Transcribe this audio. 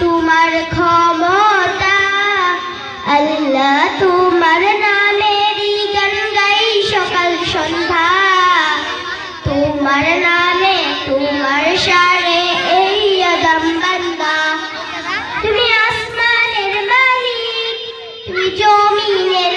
তোমার ক্ষমতা। আল্লাহ তোমার নামেরই গান গাই সকাল সন্ধ্যা। তোমার নামে তোমার সারে এই আদম বান্দা। তুমি আসমানের মালিক, তুমি জমিনের